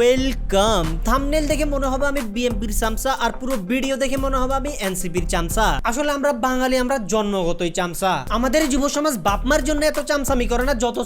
Welcome thumbnail দেখে মনে হবে আমি বিএমপির আর পুরো ভিডিও দেখে মনে হবে আমি এনসিপির আসলে আমরা বাঙালি, আমরা জন্মগতই আমাদের যুব সমাজ বাপমার জন্য এত করে না, যত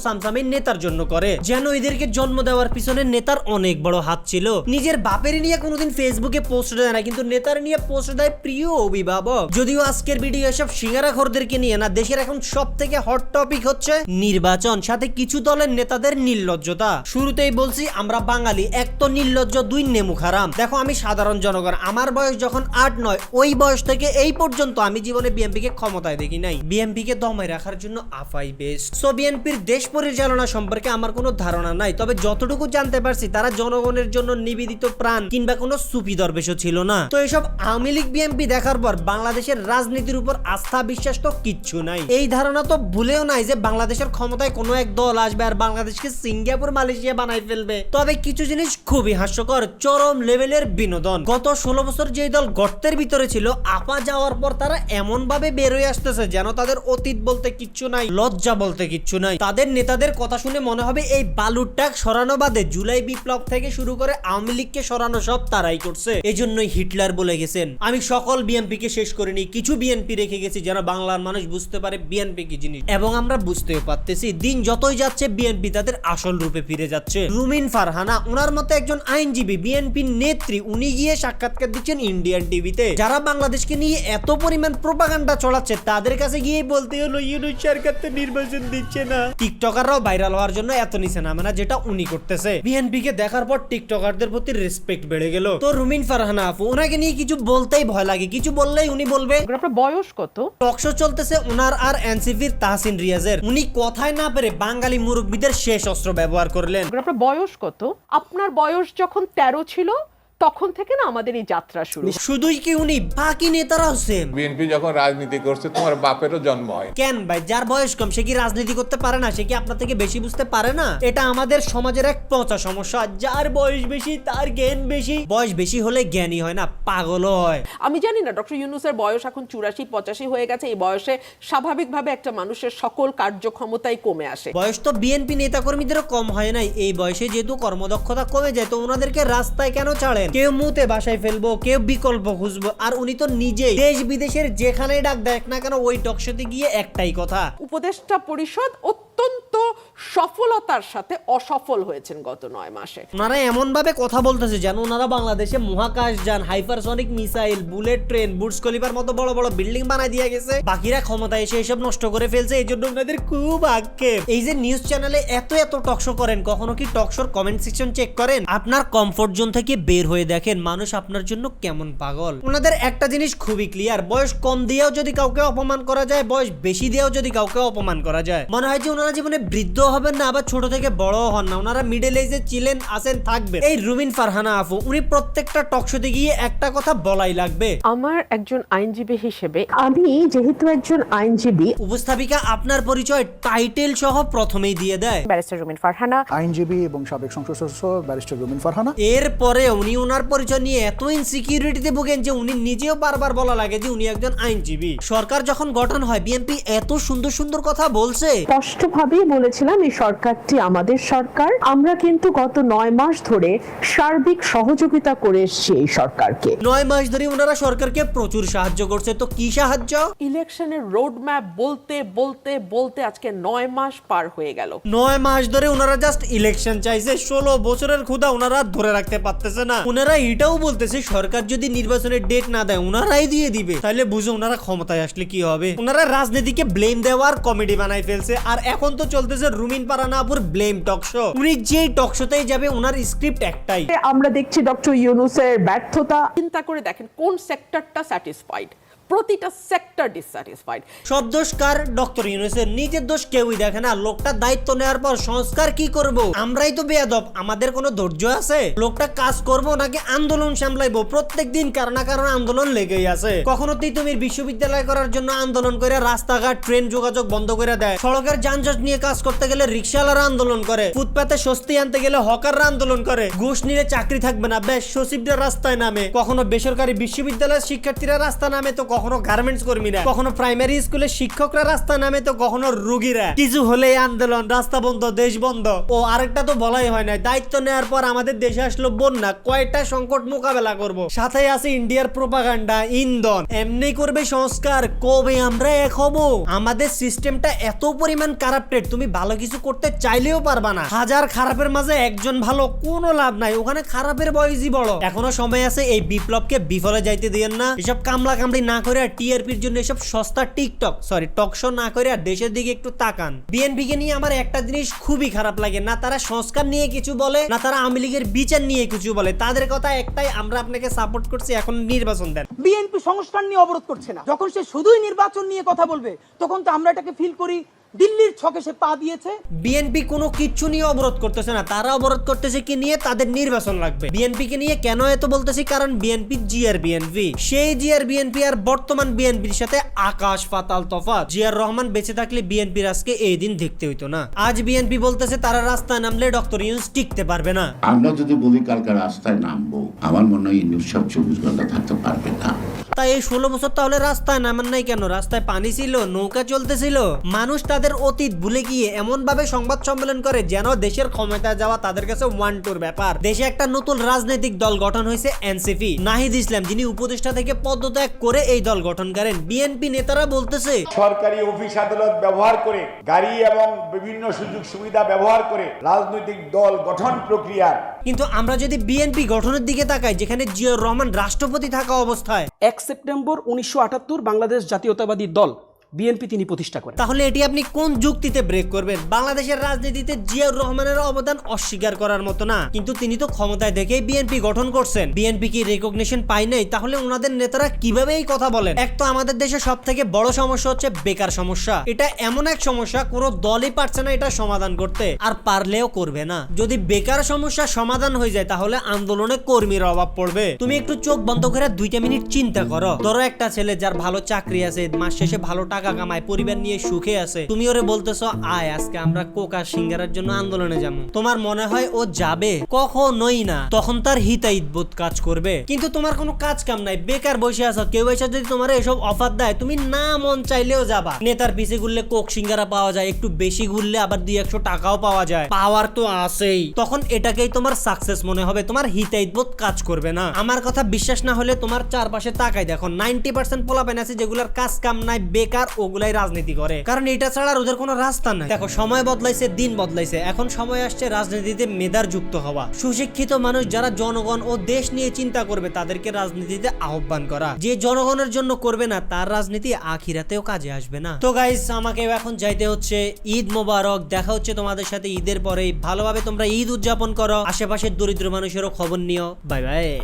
নেতার জন্য করে। যেন এদেরকে জন্ম দেওয়ার পিছনে নেতার অনেক বড় হাত ছিল। নিজের বাপের নিয়ে কোনোদিন ফেসবুকে পোস্ট দেয় না, কিন্তু নেতার নিয়ে পোস্ট দেয় প্রিয় অভিভাবক। যদিও আজকের ভিডিও এসব সিঙ্গারা খোরদেরকে নিয়ে না, দেশের এখন সব থেকে হট টপিক হচ্ছে নির্বাচন, সাথে কিছু দলের নেতাদের নির্লজ্জতা। শুরুতেই বলছি, আমরা বাঙালি এক তো নির্লজ্জ, দুই নেমুখ হারাম দেখো, আমি সাধারণ জনগণ। আমার বয়স যখন আট নয়, ওই বয়স থেকে এই পর্যন্ত আমি জীবনে বিএনপি কে ক্ষমতায় দেখি নাই। বিএনপি কে দমায় রাখার জন্য আফাই বেস্ট। সো, বিএনপির দেশ পরিচালনা সম্পর্কে আমার কোনো ধারণা নাই। তবে যতটুকু জানতে পারছি, তারা জনগণের জন্য নিবেদিত প্রাণ কিংবা কোনো সুপি দরবেশও ছিল না। তো এসব আওয়ামী লীগ বিএনপি দেখার পর বাংলাদেশের রাজনীতির উপর আস্থা বিশ্বাস তো কিচ্ছু নাই। এই ধারণা তো ভুলেও নাই যে বাংলাদেশের ক্ষমতায় কোনো এক দল আসবে আর বাংলাদেশকে সিঙ্গাপুর, মালয়েশিয়া বানাই ফেলবে। তবে কিছু জিনিস খুবই হাস্যকর, চরম লেভেলের বিনোদন। গত ষোলো বছর যে দল গর্তের ভিতরে ছিল, আপা যাওয়ার পর তারা এমন ভাবে বের হয়ে আসতেছে যেন তাদের অতীত বলতে কিচ্ছু নাই, লজ্জা বলতে কিচ্ছু নাই। তাদের নেতাদের কথা শুনে মনে হবে এই বালুর টাক সরানো বাদে জুলাই বিপ্লব থেকে শুরু করে আওয়ামী লীগকে সরানো সব তারাই করছে। এই জন্যই হিটলার বলে গেছেন। আমি সকল বিএনপি কে শেষ করিনি, কিছু বিএনপি রেখে গেছি যেন বাংলার মানুষ বুঝতে পারে বিএনপি কি জিনিস। এবং আমরা বুঝতেও পারতেছি, দিন যতই যাচ্ছে বিএনপি তাদের আসল রূপে ফিরে যাচ্ছে। রুমিন ফারহানা ওনার মতো একজন আইনজীবী বিএনপি নেত্রী উনি গিয়ে সাক্ষাৎকার দিচ্ছেন ইন্ডিয়ান টিভিতে। যারা বাংলাদেশকে নিয়ে এত পরিমাণ প্রোপাগান্ডা চলাচ্ছে তাদের কাছে গিয়ে বলতে হলো ইউনুস সরকার তো নির্বাচন দিচ্ছে না। টিকটকাররাও ভাইরাল হওয়ার জন্য এত নিচে নামে না যেটা উনি করতেছে। বিএনপি কে দেখার পর টিকটকারদের প্রতি রেসপেক্ট বেড়ে গেল। তো রুমিন ফারহানা আপু ওনাকে নিয়ে কিছু বলতেই ভয় লাগে। কিছু বললেই উনি বলবে আপনার বয়স কত? টকশো চলতেছে ওনার আর এনসিপির তাহসিন রিয়াজের। উনি কথায় না পেরে বাঙালি মুরব্বীদের শেষ অস্ত্র ব্যবহার করলেন। আপনার বয়স কত? আপনার বয়স যখন তেরো ছিল তখন থেকে না আমাদের এই যাত্রা শুরু শুধুই কি উনি বাকি নেতারাও সেম বিএনপি যখন রাজনীতি করছে তোমার বাপেরও জন্ম হয়। কেন ভাই? যার বয়স কম সে কি রাজনীতি করতে পারে না? সে কি আপনার থেকে বেশি বুঝতে পারে না? এটা আমাদের সমাজের এক পচা সমস্যা। যার বয়স বেশি তার জ্ঞান বেশি। বয়স বেশি হলে জ্ঞানী হয় না পাগলও হয়। আমি জানি না ডক্টর ইউনুসের বয়স এখন চুরাশি পঁচাশি হয়ে গেছে। এই বয়সে স্বাভাবিকভাবে একটা মানুষের সকল কার্যক্ষমতাই কমে আসে। বয়স তো বিএনপি নেতাকর্মীদেরও কম হয় নাই। এই বয়সে যেহেতু কর্মদক্ষতা কমে যায় তো ওনাদেরকে রাস্তায় কেন ছাড়েন? কেউ মুতে বাসায় ফেলব কেউ বিকল্প খুঁজবো আর উনি তো নিজেই দেশ বিদেশের যেখানেই ডাক দেখ না কেন ওই টকশোতে গিয়ে একটাই কথা। উপদেষ্টা পরিষদ অত্যন্ত সফলতার সাথে অসফল হয়েছেন গত নয় মাসে। ওনারা এমন ভাবে কথা বলতেছে যেন ওনারা বাংলাদেশে মহাকাশ যান, হাইপারসনিক মিসাইল, বুলেট ট্রেন বুটস কলিপার মতো বড় বড় বিল্ডিং বানাই দিয়ে গেছে। বাকিরা ক্ষমতায় এসে এসব নষ্ট করে ফেলছে এই জন্য ওনাদের খুব আক্ষেপ। এই যে নিউজ চ্যানেলে এত এত টকশো করেন, কখনো কি টকশোর কমেন্ট সেকশন চেক করেন? আপনার কমফোর্ট জোন থেকে বের হয়ে দেখেন মানুষ আপনার জন্য কেমন পাগল। ওনাদের একটা জিনিস খুবই ক্লিয়ার, বয়স কম দিয়েও যদি কাউকে অপমান করা যায়, বয়স বেশি দিয়েও যদি কাউকে অপমান করা যায়। মনে হয় যে ওনারা জীবনে বৃদ্ধ হবেন না আবার ছোট থেকে বড় হন না। ওনারা মিডল এজে ছিলেন আসেন থাকবেন। এই রুমিন ফারহানা আফু উনি প্রত্যেকটা টকশোতে গিয়ে একটা কথা বলাই লাগবে। আমার একজন আইনজীবী হিসেবে আমি যেহেতু একজন আইনজীবী উপস্থাপিকা আপনার পরিচয় টাইটেল সহ প্রথমেই দিয়ে দেয়। ব্যারিস্টার রুমিন ফারহানা। আইনজীবী এবং সাবেক সংসদ সদস্য ব্যারিস্টার রুমিন ফারহানা। এরপরে উনি ওনার পরিচয় নিয়ে এত ইনসিকিউরিটিতে ভোগেন যে উনি নিজেও বারবার বলা লাগে যে উনি একজন আইনজীবী। সরকার যখন গঠন হয় বিএনপি এত সুন্দর সুন্দর কথা বলছে। স্পষ্টভাবেই বলেছিলাম এই সরকারটি আমাদের সরকার। আমরা কিন্তু গত নয় মাস ধরে সার্বিক সহযোগিতা করে এসেছি এই সরকারকে। নয় মাস ধরে ওনারা সরকারকে প্রচুর সাহায্য করছে। তো কি সাহায্য? ইলেকশনের রোড ম্যাপ বলতে বলতে বলতে আজকে নয় মাস পার হয়ে গেল। নয় মাস ধরে ওনারা জাস্ট ইলেকশন চাইছে। ষোলো বছরের ক্ষুদা ওনারা ধরে রাখতে পারতেছে না। ওনারা এটাও বলতেছে সরকার যদি নির্বাচনের ডেট না দেয় ওনারাই দিয়ে দিবে। তাহলে বুঝো ওনারা ক্ষমতায় আসলে কি হবে। ওনারা রাজনীতিকে ব্লেম দেওয়ার কমেডি বানাই ফেলছে। আর এখন তো চলতেছে রুমিন পারানাপুর ব্লেম টক শো উনি যে টক শোতেই যাবে ওনার স্ক্রিপ্ট একটাই। আমরা দেখছি ডক্টর ইউনুসের ব্যর্থতা। চিন্তা করে দেখেন কোন সেক্টরটা স্যাটিসফাইড প্রতিটা সেক্টর ডিসস্যাটিসফাইড সব দোষ কার? ডক্টর ইউনুসের নিজের দোষ কেউই দেখে না। লোকটা দায়িত্ব নেওয়ার পর সংস্কার কি করব? আমরাই তো বেয়াদব। আমাদের কোনো ধৈর্য আছে? লোকটা কাজ করব নাকি আন্দোলন সামলাইবো? প্রত্যেক দিন কারণ না কারণ আন্দোলন লেগেই আছে। কখনো তুমি বিশ্ববিদ্যালয় করার জন্য আন্দোলন করে রাস্তাঘাট, ট্রেন যোগাযোগ বন্ধ করে দেয়। সড়কের যানজট নিয়ে কাজ করতে গেলে রিক্সাওয়ালারা আন্দোলন করে। ফুটপাতে স্বস্তি আনতে গেলে হকাররা আন্দোলন করে। ঘুষ নিলে চাকরি থাকবে না। বেশ, সচিবরা রাস্তায় নামে। কখনো বেসরকারি বিশ্ববিদ্যালয়ের শিক্ষার্থীরা রাস্তা নামে তো কখনো গার্মেন্টস কর্মীরা, কখনো প্রাইমারি স্কুলের শিক্ষকরা রাস্তা নামে তো কখনো রুগীরা। কিছু হলেই আন্দোলন, রাস্তা বন্ধ, দেশ বন্ধ। ও আরেকটা তো বলাই হয় না দায়িত্ব নেওয়ার পর আমাদের দেশে আসলো বন্যা, কয়টা সংকট মোকাবেলা করব। সাথে আছে ইন্ডিয়ার প্রোপাগান্ডা ইন্ধন। এমনি করবে সংস্কার, কবে আমরা এক হব? আমাদের সিস্টেমটা এত পরিমাণ কারাপ্টেড তুমি ভালো কিছু করতে চাইলেও পারবা না। হাজার খারাপের মাঝে একজন ভালো, কোনো লাভ নাই, ওখানে খারাপের বয়সই বড়। এখনও সময় আছে এই বিপ্লবকে বিফলে যাইতে দিয়েন না। এসব কামলা কামড়ি না করে আর টিআরপির জন্য এসব সস্তা টিকটক সরি টক শো না করে আর দেশের দিকে একটু তাকান। বিএনপি কে নিয়ে আমার একটা জিনিস খুবই খারাপ লাগে। না তারা সংস্কার নিয়ে কিছু বলে, না তারা আওয়ামী লীগের বিচার নিয়ে কিছু বলে। তাদের কথা একটাই, আমরা আপনাকে সাপোর্ট করছি, এখন নির্বাচন দেন। বিএনপি সংস্কার নিয়ে অবরোধ করছে না। যখন সে শুধুই নির্বাচন নিয়ে কথা বলবে, তখন তো আমরা এটাকে ফিল করি দিল্লির ছকে সে পা দিয়েছে। বিএনপি কোনো কিচ্ছু নিয়ে অবরোধ করতেছে না। তারা অবরোধ করতেছে কি নিয়ে? তাদের নির্বাচন লাগবে। বিএনপি কে নিয়ে কেন এত বলতেছি? কারণ বিএনপি জিআর বিএনপি সেই জিআর বিএনপি আর বর্তমান বিএনপির সাথে আকাশ পাতাল তফাৎ। জিয়ার রহমান বেঁচে থাকলে বিএনপির আজকে এই দিন দেখতে হইতো না। আজ বিএনপি বলতেছে তারা রাস্তায় নামলে ডক্টর ইউনুস টিকতে পারবে না। আমরা যদি বলি কালকে রাস্তায় নামবো আমার মনে হয় নিউজ সব চব্বিশ ঘণ্টা থাকতে পারবে না। তাই এই ষোলো বছর তাহলে রাস্তায় নামান নাই কেন? রাস্তায় পানি ছিল, নৌকা চলতেছিল। মানুষ তাদের অতীত ভুলে গিয়ে এমন ভাবে সংবাদ সম্মেলন করে যেন দেশের ক্ষমতায় যাওয়া তাদের কাছে ওয়ান টুর ব্যাপার। দেশে একটা নতুন রাজনৈতিক দল গঠন হয়েছে এনসিপি। নাহিদ ইসলাম, যিনি উপদেষ্টা থেকে পদত্যাগ করে এই দল গঠন করেন, বিএনপি নেতারা বলতেছে, সরকারি অফিস আদালত ব্যবহার করে, গাড়ি এবং বিভিন্ন সুযোগ সুবিধা ব্যবহার করে রাজনৈতিক দল গঠন প্রক্রিয়ার কিন্তু আমরা যদি বিএনপি গঠনের দিকে তাকাই, যেখানে জিয়াউর রহমান রাষ্ট্রপতি থাকা অবস্থায়। এক সেপ্টেম্বর উনিশশো আটাত্তর বাংলাদেশ জাতীয়তাবাদী দল বিএনপি তিনি প্রতিষ্ঠা করেন। তাহলে এটি আপনি কোন যুক্তিতে ব্রেক করবেন? বাংলাদেশের রাজনীতিতে জিয়াউর রহমানের অবদান অস্বীকার করার মতো না। কিন্তু তিনি তো ক্ষমতায় দেখেই বিএনপি গঠন করছেন। বিএনপি কি রেকগনিশন পায় নাই? তাহলে ওনাদের নেতারা কীভাবে এই কথা বলেন? এক তো আমাদের দেশে সব থেকে বড় সমস্যা হচ্ছে বেকার সমস্যা। এটা এমন এক সমস্যা, কোনো দলই পারছে না এটা সমাধান করতে। আর পারলেও করবে না। যদি বেকার সমস্যা সমাধান হয়ে যায়, তাহলে আন্দোলনে কর্মীর অভাব পড়বে। তুমি একটু চোখ বন্ধ করে দুইটা মিনিট চিন্তা করো। ধরো একটা ছেলে যার ভালো চাকরি আছে, মাস শেষে ভালো টাকা কামায়, পরিবার নিয়ে সুখে আছে। তুমি ওরে বলতেছো, আয়, আজকে আমরা কোকা সিঙ্গারের জন্য আন্দোলনে যাব। তোমার মনে হয় ও যাবে? কখনোই না। তখন তার হিতাহিত বোধ কাজ করবে। কিন্তু তোমার কোনো কাজ কাম নাই। বেকার বসে আছো। কেউ এসে যদি তোমার এসব অফার দেয়, তুমি না মন চাইলেও যাবা। নেতার পিছে ঘুরলে কোক সিঙ্গারা পাওয়া যায়। একটু বেশি ঘুরলে আবার দুই একশো টাকাও পাওয়া যায়। পাওয়ার তো আছেই। তখন এটাকেই তোমার সাকসেস মনে হবে। তোমার হিতাহিত বোধ কাজ করবে না। আমার কথা বিশ্বাস না হলে তোমার চারপাশে তাকাই দেখো। নাইনটি পার্সেন্ট পোলাপেন আছে যেগুলোর কাজ কাম নাই, বেকার ওগুলাই রাজনীতি করে। কারণ এটা ছাড়া আর ওদের কোনো রাস্তা নাই। দেখো, সময় বদলাইছে, দিন বদলাইছে। এখন সময় আসছে রাজনীতিতে মেধার যুক্ত হওয়া। সুশিক্ষিত মানুষ যারা জনগণ ও দেশ নিয়ে চিন্তা করবে, তাদেরকে রাজনীতিতে আহ্বান করা। যে জনগণের জন্য করবে না, তার রাজনীতি আখিরাতেও কাজে আসবে না। তো গাইজ আমাকে এখন যাইতে হচ্ছে। ঈদ মোবারক। দেখা হচ্ছে তোমাদের সাথে ঈদের পরেই। ভালোভাবে তোমরা ঈদ উদযাপন করো। আশেপাশের দরিদ্র মানুষেরও খবর নিও। Bye bye.